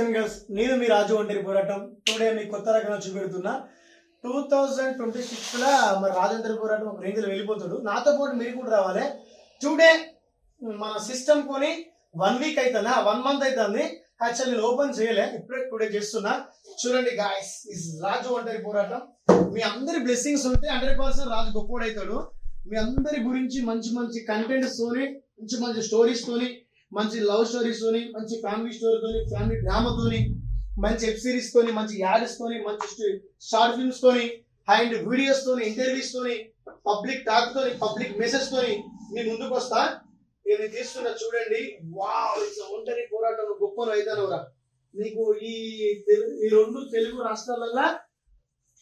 And girls నేను మీ రాజు ఒంటరి పోరాటం. టుడే మీ కొత్త రకంగా చూపెడుతున్నా. టూ థౌజండ్ ట్వంటీ సిక్స్లో మరి రాజు ఒంటరి పోరాటం ఒక రేంజ్లో వెళ్ళిపోతాడు. నాతో పాటు మీరు కూడా రావాలి. టుడే మన సిస్టమ్ కొని వన్ వీక్ అవుతుందా వన్ మంత్ అవుతుంది యాక్చువల్ నేను ఓపెన్ చేయలే. ఇప్పుడే టుడే చేస్తున్నా. చూడండి గాయస్ ఇస్ రాజు ఒంటరి పోరాటం. మీ అందరి బ్లెస్సింగ్స్ ఉంటే హండ్రెడ్ పర్సెంట్ రాజు గొప్పోడవుతాడు మీ అందరి గురించి మంచి మంచి కంటెంట్స్ తోని మంచి మంచి స్టోరీస్ తోని మంచి లవ్ స్టోరీస్ తోని మంచి ఫ్యామిలీ స్టోరీతోని ఫ్యామిలీ డ్రామా తోని మంచి వెబ్ సిరీస్ మంచి యాడ్స్ మంచి షార్ట్ ఫిల్మ్స్తోని అండ్ వీడియోస్ తోని తోని పబ్లిక్ టాక్ తోని పబ్లిక్ మెసేజ్ తోని మీ ముందుకు వస్తా. నేను తీసుకున్న చూడండి. వావ్ ఒంటరి పోరాటం గొప్ప రైతానవరా నీకు ఈ ఈ రెండు తెలుగు రాష్ట్రాలల్లో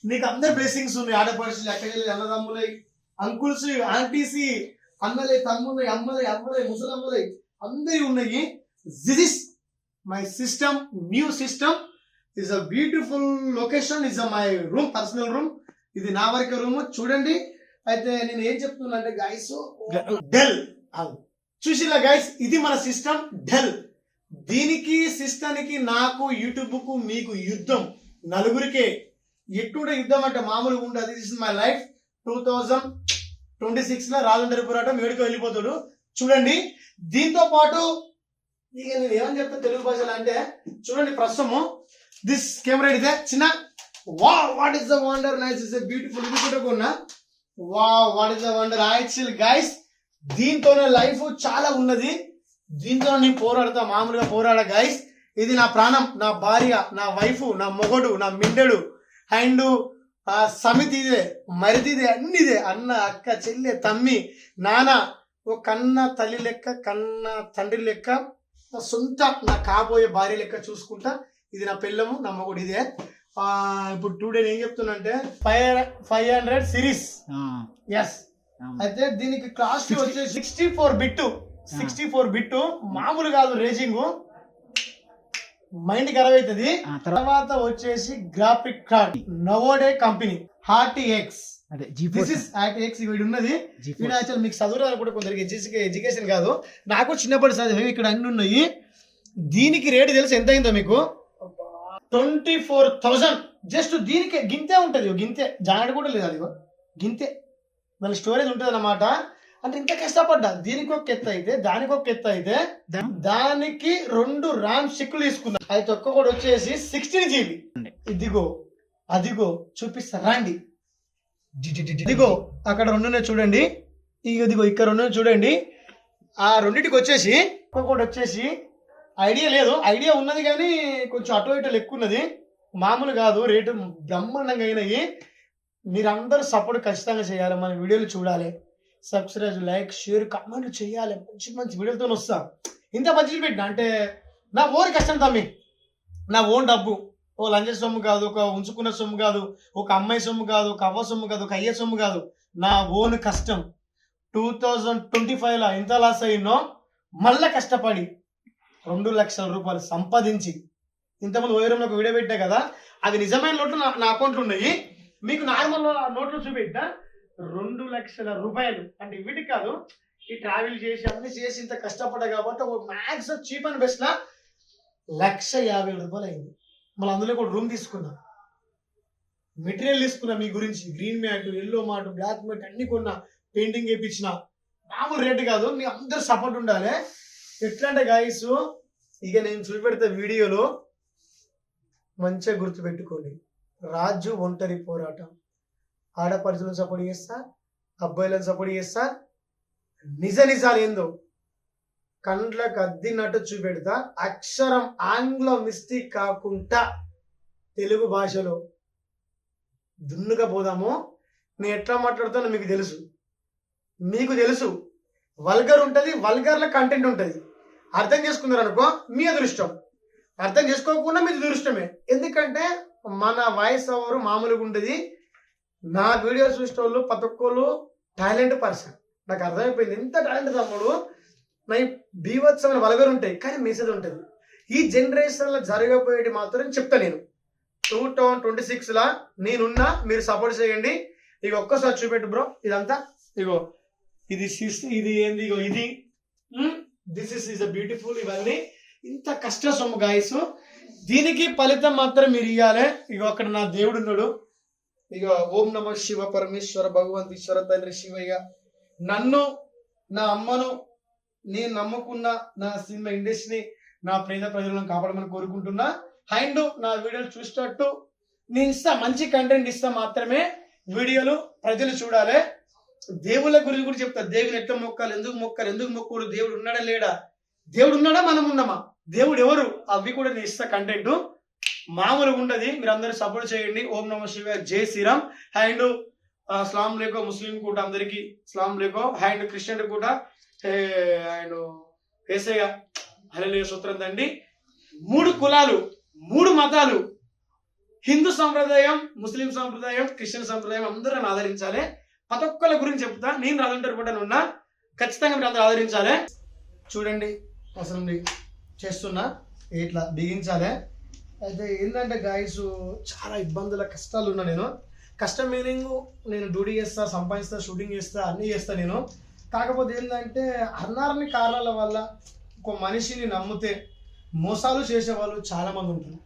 నీకు అందరు బ్లెస్సింగ్స్ ఉన్నాయి. ఆడపడుచులు ఎక్కడెళ్ళి అన్నదమ్ములై అంకుల్స్ ఆంటీస్ అన్నలే తమ్ములై అమ్మలై అమ్మలై ముసలమ్మలై. అందరి ఉన్నాయి. This is my system new system is a beautiful location is a my room personal room ఇది నా వరకే రూమ్ చూడండి. అయితే నేను ఏం చెప్తున్నా అంటే గైస్ డెల్ చూసిలా గైస్ ఇది మన సిస్టమ్ డెల్ దీనికి సిస్టానికి నాకు యూట్యూబ్కు మీకు యుద్ధం. నలుగురికే. ఎటువంటి యుద్ధం అంటే మామూలుగా ఉండదు. This is my life two thousand twenty సిక్స్లో రాజేంద్ర పోరాటం ఏడుకు వెళ్ళిపోతాడు. చూడండి దీంతో పాటు ఇక నేను ఏమని చెప్తాను తెలుగు భాషలో అంటే చూడండి ప్రస్తుతము దిస్ కెమెరా ఇదే చిన్న వా what is the wonder nice is beautiful ఇది కూడా కొన్నా. వా what is the wonder actual guys దీంతోనే లైఫ్ చాలా ఉన్నది. దీంతో నేను పోరాడతా మామూలుగా పోరాడ గైస్ ఇది నా ప్రాణం నా భార్య నా వైఫ్ నా మొగడు నా మిండెడు అండ్ ఆ సమితి ఇదే మరిది ఇదే అన్ని అన్న అక్క చెల్లె తమ్మి నాన్న ఓ కన్న తల్లి లెక్క కన్న తండ్రి లెక్క నా సొంత నా కాబోయే భార్య లెక్క చూసుకుంటా ఇది నా పిల్లము నా మొగుడు ఇదే. ఇప్పుడు టూ డే ఏం చెప్తున్నా అంటే five five hundred series. Yes అయితే దీనికి కాస్ట్ వచ్చేసి sixty four bit sixty four bit మామూలు కాదు రేజింగ్. మైండ్ ఖరాబ్ అవుతుంది. తర్వాత వచ్చేసి గ్రాఫిక్ కార్డ్ నవోడే కంపెనీ హార్టీ ఎక్స్ అదే జీ దిస్ ఇస్ వీడు ఉన్నది. వీడు యాక్చువల్ మీకు చదువు కూడా కొందరికి ఎడ్యుకేషన్ ఎడ్యుకేషన్ కాదు. నాకు చిన్నప్పటి చదివి ఇక్కడ అన్ని ఉన్నాయి. దీనికి రేటు తెలుసు ఎంత అయిందో మీకు? ట్వంటీ ఫోర్ థౌజండ్ జస్ట్ దీనికి గింతే ఉంటుంది. గింతే. జానడు కూడా లేదు అది గింతే. మళ్ళీ స్టోరేజ్ ఉంటుంది అన్నమాట అంటే ఇంత కష్టపడ్డా. దీనికి ఒక ఎత్తు అయితే దానికి ఒక ఎత్తు అయితే దానికి రెండు ర్యామ్ స్టిక్లు తీసుకున్నా అయితే ఒక్కొక్కటి వచ్చేసి సిక్స్టీన్ జీబీ ఇదిగో అదిగో చూపిస్తా. రండి. ఇదిగో అక్కడ రెండు చూడండి. ఇదిగో ఇక్కడ రెండు చూడండి. ఆ రెండింటికి వచ్చేసి ఒక్కొక్కటి వచ్చేసి ఐడియా లేదు. ఐడియా ఉన్నది కానీ కొంచెం అటు ఇటు ఎక్కువ ఉన్నది. మామూలు కాదు రేటు బ్రహ్మాండంగా అయినాయి. మీరందరూ సపోర్ట్ ఖచ్చితంగా చేయాలి. మన వీడియోలు చూడాలి. సబ్స్క్రైబ్ లైక్ షేర్ కామెంట్ చేయాలి. మంచి మంచి వీడియోలతో వస్తా. ఇంత బడ్జెట్ పెట్టిన అంటే నా ఓన్ కష్టం తమ్మి. నా ఓన్ డబ్బు. ఓ లంచ సొమ్ము కాదు ఒక ఉంచుకున్న సొమ్ము కాదు ఒక అమ్మాయి సొమ్ము కాదు ఒక అవ్వ సొమ్ము కాదు ఒక అయ్య సొమ్ము కాదు. నా ఓన్ కష్టం. టూ థౌజండ్ ట్వంటీ ఫైవ్లో ఎంత లాస్ అయిందో మళ్ళా కష్టపడి రెండు లక్షల రూపాయలు సంపాదించి ఇంతకుముందు ఓయరంలో ఒక వీడియో పెట్టా కదా అది నిజమైన నోట్లు నా నా ఉన్నాయి. మీకు నార్మల్ నోట్లు చూపెట్టా. రెండు లక్షల రూపాయలు. అంటే వీటికి కాదు ఈ ట్రావెల్ చేసి అన్ని చేసి ఇంత కష్టపడ్డా కాబట్టి ఒక మ్యాక్స్ చీప్ అని బెస్ట్ లక్ష యాభై రూపాయలు అయింది. మళ్ళీ అందులో కూడా రూమ్ తీసుకున్నా. మెటీరియల్ తీసుకున్నా మీ గురించి. Green matte yellow matte black matte అన్ని కొన్నా పెయింటింగ్ వేయించిన మామూలు రేటు కాదు మీ అందరు సపోర్ట్ ఉండాలి. ఎట్లా అంటే గాయస్ ఇక నేను చూపెడతా వీడియోలో మంచిగా గుర్తుపెట్టుకోండి. రాజు ఒంటరి పోరాటం. ఆడపడుచులను సపోర్ట్ చేస్తా అబ్బాయిలను సపోర్ట్ చేస్తా. నిజ నిజాలు ఏందో కండ్లకు అద్దినట్టు చూపెడతా. అక్షరం ఆంగ్లం మిస్టేక్ కాకుండా తెలుగు భాషలో దున్నుగా పోదాము నేను ఎట్లా మాట్లాడుతానో మీకు తెలుసు. మీకు తెలుసు. వల్గర్ ఉంటుంది వల్గర్ల కంటెంట్ ఉంటుంది. అర్థం చేసుకున్నారు అనుకో మీ అదృష్టం. అర్థం చేసుకోకుండా మీ దురుష్టమే ఎందుకంటే మన వాయిస్ ఓవర్ మామూలుగా ఉంటుంది నా వీడియో చూసిన వాళ్ళు ప్రతి ఒక్కళ్ళు టాలెంట్ పర్సన్. నాకు అర్థమైపోయింది. ఎంత టాలెంట్ తమ్ముడు? నై బీవత్సమైన వలగలు ఉంటాయి కానీ మెసేజ్ ఉంటుంది. ఈ జనరేషన్లో జరగబోయేది మాత్రం చెప్తా నేను. టూ థౌసండ్ ట్వంటీ సిక్స్లో నేనున్నా మీరు సపోర్ట్ చేయండి. ఇక ఒక్కసారి చూపెట్టు బ్రో ఇదంతా. ఇగో ఇది సిస్- ఇది ఏంది ఇగో ఇది. This is is a beautiful ఇవన్నీ. ఇంత కష్ట సొమ్ము గాయస్ దీనికి ఫలితం మాత్రం మీరు ఇవ్వాలి ఇక అక్కడ నా దేవుడు ఉన్నాడు ఇక ఓం నమ శివ పరమేశ్వర భగవంత్ ఈశ్వర తండ్రి శివయ్య. నన్ను నా అమ్మను నేను నమ్ముకున్న నా సినిమా ఇండస్ట్రీని నా పేద ప్రజలను కాపాడమని కోరుకుంటున్నా. అండ్ నా వీడియోలు చూసేటట్టు నేను ఇస్తా మంచి కంటెంట్ ఇస్తా మాత్రమే వీడియోలు ప్రజలు చూడాలి. దేవుళ్ళ గురించి కూడా చెప్తా దేవుని ఎట్లా మొక్కాలి ఎందుకు మొక్కాలి ఎందుకు మొక్కడు దేవుడు ఉన్నాడా లేడా? దేవుడు ఉన్నాడా? మనం ఉన్నామా? దేవుడు ఎవరు? అవి కూడా నేను ఇస్తా కంటెంట్ మామూలుగా ఉండదు మీరు అందరూ సపోర్ట్ చేయండి. ఓం నమ శివ జై శ్రీరామ్. అండ్ స్లాం లేకో ముస్లిం కూడా అందరికీ స్లాం లేకో అండ్ క్రిస్టియన్ కూడా ఆయన వేసేగా హలే సూత్రం తండి మూడు కులాలు మూడు మతాలు. హిందూ సంప్రదాయం ముస్లిం సంప్రదాయం క్రిస్టియన్ సంప్రదాయం అందరూ నన్ను ఆదరించాలి. ప్రతి ఒక్కళ్ళ గురించి చెప్తా. నేను రాజంటారు కూడా ఉన్నా ఖచ్చితంగా మీరు అందరూ ఆదరించాలి. చూడండి అసలు చేస్తున్నా. ఇట్లా బిగించాలి. అయితే ఏంటంటే గాయస్ చాలా ఇబ్బందుల కష్టాలు ఉన్నా నేను. కష్టం మీనింగ్ నేను డ్యూటీ చేస్తా సంపాదిస్తా షూటింగ్ చేస్తా అన్నీ చేస్తా నేను. కాకపోతే ఏంటంటే అన్నారని కారణాల వల్ల ఒక మనిషిని నమ్మితే మోసాలు చేసేవాళ్ళు చాలామంది ఉంటారు.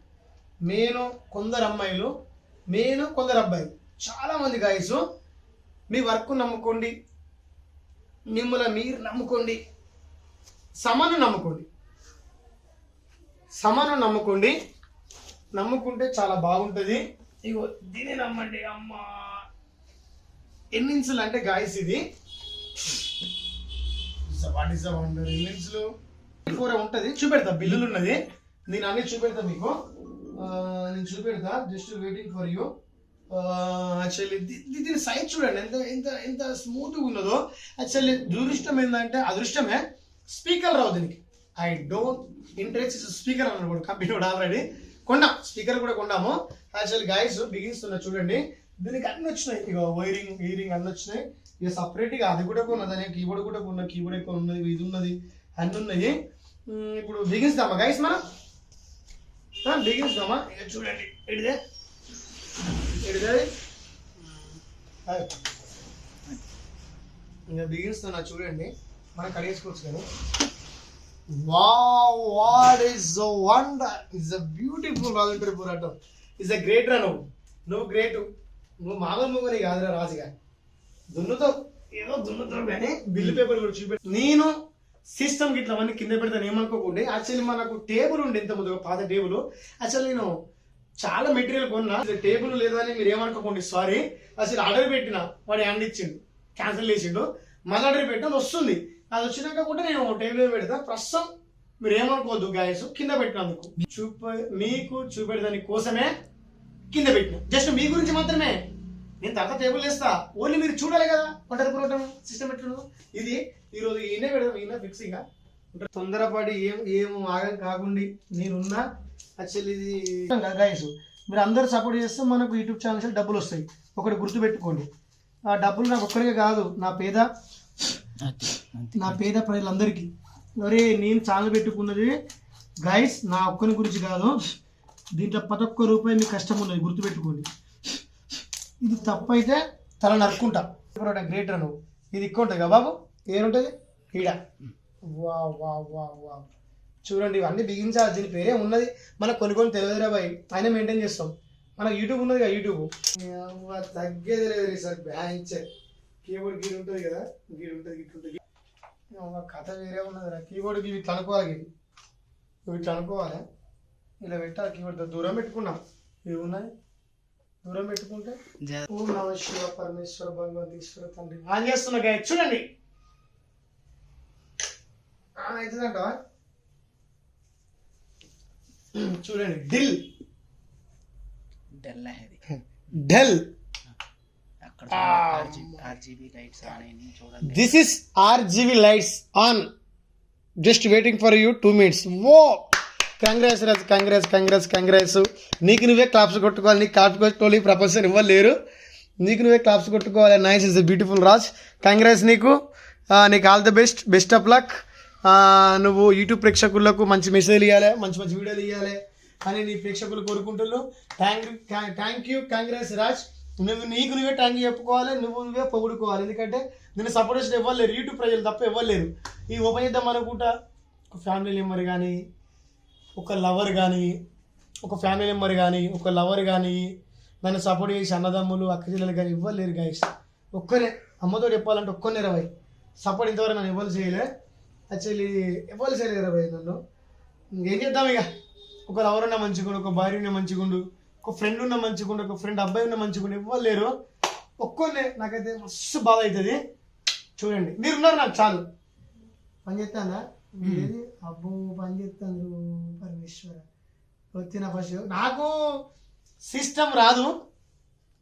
నేను కొందరు అమ్మాయిలు నేను కొందరు అబ్బాయిలు చాలామంది గాయసు మీ వర్క్ నమ్ముకోండి మిమ్మల్ని మీరు నమ్ముకోండి సమను నమ్ముకోండి. సమను నమ్ముకోండి. నమ్ముకుంటే చాలా బాగుంటుంది. ఇగో దీన్ని నమ్మండి అమ్మా. ఎన్నించులు అంటే గాయస్ ఇది. వాట్ ఇస్ వండర్ ఎన్ని ఫోర్ ఉంటుంది. చూపెడతా బిల్లులు ఉన్నది. నేను అన్ని చూపెడతా మీకు. నేను చూపెడతా just waiting for you actually దీని సైజ్ చూడండి ఎంత ఎంత ఎంత స్మూత్గా ఉన్నదో. యాక్చువల్లీ దురిష్టం ఏంటంటే అదృష్టమే స్పీకర్ రావు దీనికి. I don't interest is speaker అన్నాడు కంపెనీ కూడా ఆల్రెడీ కొన్నాం స్పీకర్ కూడా కొన్నాము యాక్చువల్లీ గైస్ బిగిస్తున్నా చూడండి. దీనికి అన్ని వచ్చినాయి. ఇక వైరింగ్ వైరింగ్ అన్ని వచ్చినాయి. ఇక సపరేట్గా అది కూడా కొన్నదని కీబోర్డ్ కూడా కొన్న కీబోర్డ్ ఎక్కువ ఉన్నది ఇది ఉన్నది అన్ని ఉన్నాయి. ఇప్పుడు బిగిస్తామా గైస్ మనం? ఆ, బిగిస్తామా ఇక చూడండి ఎడిదే? ఎడిదే? ఇంకా బిగిస్తున్నా చూడండి. మనం కడిగేసుకోవచ్చు కదా. Wow what is so wonder? Is a beautiful రాజంటారు పోరాటం. ఇస్ అ గ్రేట్ రా నువ్వు నువ్వు గ్రేట్. నువ్వు మామూలు ముగ్గుని కాదురా రాజుగా. దున్నుతో ఏదో దున్నుతో కానీ బిల్లు పేపర్ కూడా చూపెట్టు. నేను సిస్టమ్ గిట్ల అవన్నీ కింద పెడతాను ఏమనుకోకుండా యాక్చువల్లీ మనకు టేబుల్ ఉండే ఇంత ముందు పాత టేబుల్. యాక్చువల్ నేను చాలా మెటీరియల్ కొన్నా. టేబుల్ లేదని మీరు ఏమనుకోకండి సారీ అసలు ఆర్డర్ పెట్టిన వాడు హ్యాండ్ ఇచ్చిండు. క్యాన్సిల్ చేసిండు. మళ్ళీ ఆర్డర్ పెట్టిన వస్తుంది. అది వచ్చినాక కూడా నేను టేబుల్ పెడతా. ప్రస్తుతం మీరు ఏమనుకోవద్దు గాయస్ కింద పెట్టినందుకు. చూప మీకు చూపెడదాని కోసమే కింద పెట్టిన. జస్ట్ మీ గురించి మాత్రమే. నేను తర్వాత టేబుల్ వేస్తా. ఓన్లీ మీరు చూడాలి కదా ఒంటరి పురోటం సిస్టమ్ ఎట్లుందో. ఇది ఈరోజు ఈయనే పెడదాం ఈయన ఫిక్స్ తొందరపడి ఏం ఏం ఆగం కాకుండా నేనున్నా. యాక్చువల్లీ ఇది గాయస్ మీరు అందరూ సపోర్ట్ చేస్తే మనకు యూట్యూబ్ ఛానల్స్ డబ్బులు వస్తాయి. ఒకటి గుర్తుపెట్టుకోండి. ఆ డబ్బులు నాకు ఒక్కరికే కాదు నా పేద నా పేద ప్రజలందరికీ. ఒరే నేను ఛానల్ పెట్టుకున్నది గైస్ నా ఒక్కని గురించి కాదు. దీంట్లో ప్రతి ఒక్క రూపాయి మీకు కష్టం ఉన్నది గుర్తుపెట్టుకోండి. ఇది తప్పైతే తల నరుక్కుంటా. ఇప్పుడు గ్రేటర్ నువ్వు. ఇది ఎక్కువ ఉంటుంది కదా బాబు? ఏముంటుంది ఈడ. వా వా వా వా చూడండి ఇవన్నీ బిగించాలి. దీని పేరే ఉన్నది. మనకు కొన్ని కొన్ని తెలియదురా బాయ్. అయినా మెయింటైన్ చేస్తాం. మనకు యూట్యూబ్ ఉన్నది కదా యూట్యూబ్ తగ్గేది లేదు సార్ బ్యాంక్ కీబోర్డ్ గీడు ఉంటుంది కదా? గీడు ఉంటుంది గిట్ ఉంటుంది. కథ వేరే ఉన్నది కీబోర్డ్ ఇవి ఇట్లా అనుకోవాలి ఇవి ఇవి ఇట్లా అనుకోవాలి? ఇలా పెట్టాలి దూరం పెట్టుకున్నాం. ఇవి ఉన్నాయి దూరం పెట్టుకుంటే? ఓం నమ శివ పరమేశ్వర భగవంత్ ఈశ్వర తండ్రి. ఆన్ చేస్తున్నా గాయ చూడండి. ఆన్ అవుతుందంట చూడండి. డిల్ dull Dell. RGB this is RGB lights on. Just waiting for you two minutes oh congrats Raj congrats congrats congrats నీకు నువ్వే క్లాప్స్ కొట్టుకోవాలి నీకు క్లాప్స్ కొట్టుకోవాలి ప్రొఫెసర్ ప్రపంచం ఇవ్వలేరు. నీకు నువ్వే క్లాప్స్ కొట్టుకోవాలి nice is beautiful Raj. Congrats నీకు నీకు all the best best of luck నువ్వు యూట్యూబ్ ప్రేక్షకులకు మంచి మెసేజ్ ఇవ్వాలి మంచి మంచి వీడియోలు ఇవ్వాలి అని నీ ప్రేక్షకులు కోరుకుంటున్నావు thank thank you congrats Raj. నువ్వు నీకు నువ్వే థ్యాంక్ యూ చెప్పుకోవాలి నువ్వు నువ్వే పొగుడుకోవాలి. ఎందుకంటే నేను సపోర్ట్ ఇవ్వలేరు యూట్యూబ్ ప్రజలు తప్ప ఇవ్వలేరు ఈ ఓపెన్ చేద్దాం అనుకుంటా. ఫ్యామిలీ మెంబర్ కానీ ఒక లవర్ కానీ ఒక ఫ్యామిలీ మెంబర్ కానీ ఒక లవర్ కానీ నన్ను సపోర్ట్ చేసి అన్నదమ్ములు అక్క చెల్లెలు కానీ ఇవ్వలేరు గాయస్ ఒక్కరే అమ్మతో చెప్పాలంటే ఒక్కనే రవై సపోర్ట్ ఇంతవరకు నన్ను ఇవ్వాలి చేయలే. యాక్చువల్లీ ఇవ్వాలి చేయలేదు రవై నన్ను. ఏం చేద్దాం ఇక? ఒక లవర్ ఉన్న మంచిగుండు ఒక భార్య ఉన్న మంచిగుండు ఒక ఫ్రెండ్ ఉన్న మంచిగుండు ఒక ఫ్రెండ్ అబ్బాయి ఉన్న మంచిగుండు ఇవ్వలేరు ఒక్కనే నాకైతే మస్తు బాధ అవుతుంది చూడండి. మీరున్నారు నాకు చాలు. పని చేస్తానా ఏది అబ్బో పని చేస్తాను పరమేశ్వర. వచ్చిన ఫస్ట్. నాకు సిస్టమ్ రాదు.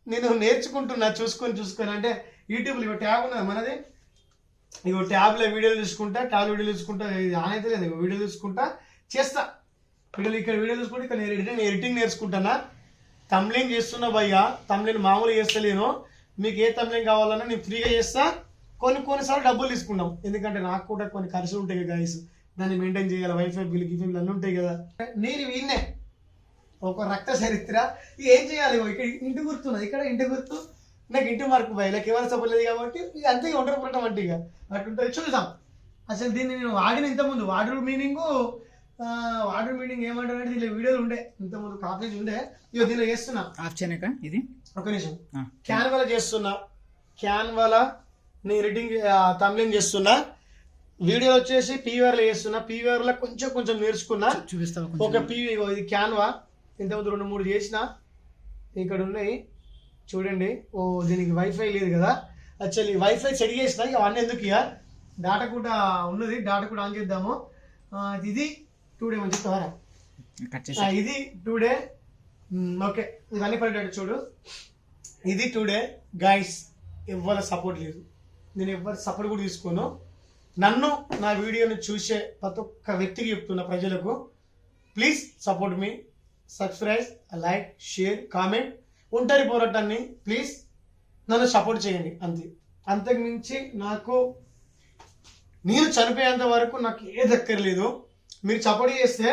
నేను నేర్చుకుంటున్నా చూసుకొని చూసుకొని. అంటే యూట్యూబ్లో ట్యాబ్ ఉన్నది మనది. ఇగో ట్యాబ్లో వీడియోలు చూసుకుంటా ట్యాబ్ వీడియోలు చూసుకుంటా ఇది ఆన్ అయితే లేదు వీడియో చూసుకుంటా చేస్తా. వీడియోలు ఇక్కడ వీడియో చూసుకుంటే ఇక్కడ నేను ఎడిటింగ్ ఎడిటింగ్ నేర్చుకుంటానా? తమ్లింగ్ చేస్తున్నా భయ్యా? తమ్లింగ్ మామూలు చేస్తలేను. మీకు ఏ తమ్లింగ్ కావాలన్నా నేను ఫ్రీగా చేస్తా. కొన్ని కొన్నిసార్లు డబ్బులు తీసుకున్నాం. ఎందుకంటే నాకు కూడా కొన్ని ఖర్చులు ఉంటాయి కదా గైస్ దాన్ని మెయింటైన్ చేయాలి. వైఫై బిల్ గిఫై బిల్ అన్నీ ఉంటాయి కదా. నేను వీన్నే. ఒక రక్త చరిత్ర. ఏం చేయాలి ఇక్కడ ఇంటి గుర్తున్నది ఇక్కడ ఇంటి గుర్తు. నాకు ఇంటి మార్కు పోయి నాకు ఎవరు చెప్పలేదు కాబట్టి అంతే ఒంటరి పుట్టడం అంటే ఇక. అట్టుంటుంది చూద్దాం. అసలు దీన్ని నేను వాడిన ఇంతకుముందు వాటర్ మీనింగ్ వాటర్ మీనింగ్ ఏమంటారు అంటే దీనిలో వీడియోలు ఉండే. ఇంతకుముందు కాపీస్ ఉండే. ఇక దీనిలో చేస్తున్నా. చేయనక ఇది? ఒక నిమిషం. క్యాన్వాలా చేస్తున్నా. క్యాన్వాలా నేను ఎడిటింగ్ తమిళం చేస్తున్నా. వీడియో వచ్చేసి పీవీఆర్లో చేస్తున్నా. పీవీఆర్లో కొంచెం కొంచెం నేర్చుకున్నా. చూపిస్తావా ఒక పీ ఇగో ఇది క్యాన్వా ఇంతకుముందు రెండు మూడు చేసిన. ఇక్కడ ఉన్నాయి. చూడండి. ఓ దీనికి వైఫై లేదు కదా. యాక్చువల్లీ వైఫై సెట్ చేసిన. ఇక అవన్నీ ఎందుకు ఇక? డాటా కూడా ఉన్నది. డాటా కూడా ఆన్ చేద్దాము. ఇది టూ డే మంచి చేసి. ఇది టూ డే ఓకే. ఇవన్నీ పడేటట్టు చూడు. ఇది టూ డే గాయస్ ఎవ్వరి సపోర్ట్ లేదు. నేను ఎవ్వరి సపోర్ట్ కూడా తీసుకోను. నన్ను నా వీడియోను చూసే ప్రతి ఒక్క వ్యక్తికి చెప్తున్న ప్రజలకు. ప్లీజ్ సపోర్ట్ మీ సబ్స్క్రైబ్ లైక్ షేర్ కామెంట్ ఒంటరి పోరాటాన్ని ప్లీజ్ నన్ను సపోర్ట్ చేయండి అంతే. అంతకు మించి నాకు నేను చనిపోయేంత వరకు నాకు ఏ దక్కర్లేదు మీరు సపోర్ట్ చేస్తే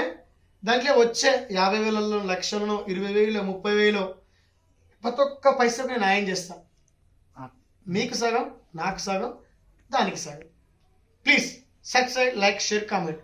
దాంట్లో వచ్చే యాభై వేలలో లక్షలను ఇరవై వేలు ముప్పై వేలు ప్రతి ఒక్క పైసకు నేను న్యాయం చేస్తాను మీకు సగం నాకు సగం దానికి సగం. Please subscribe like share comment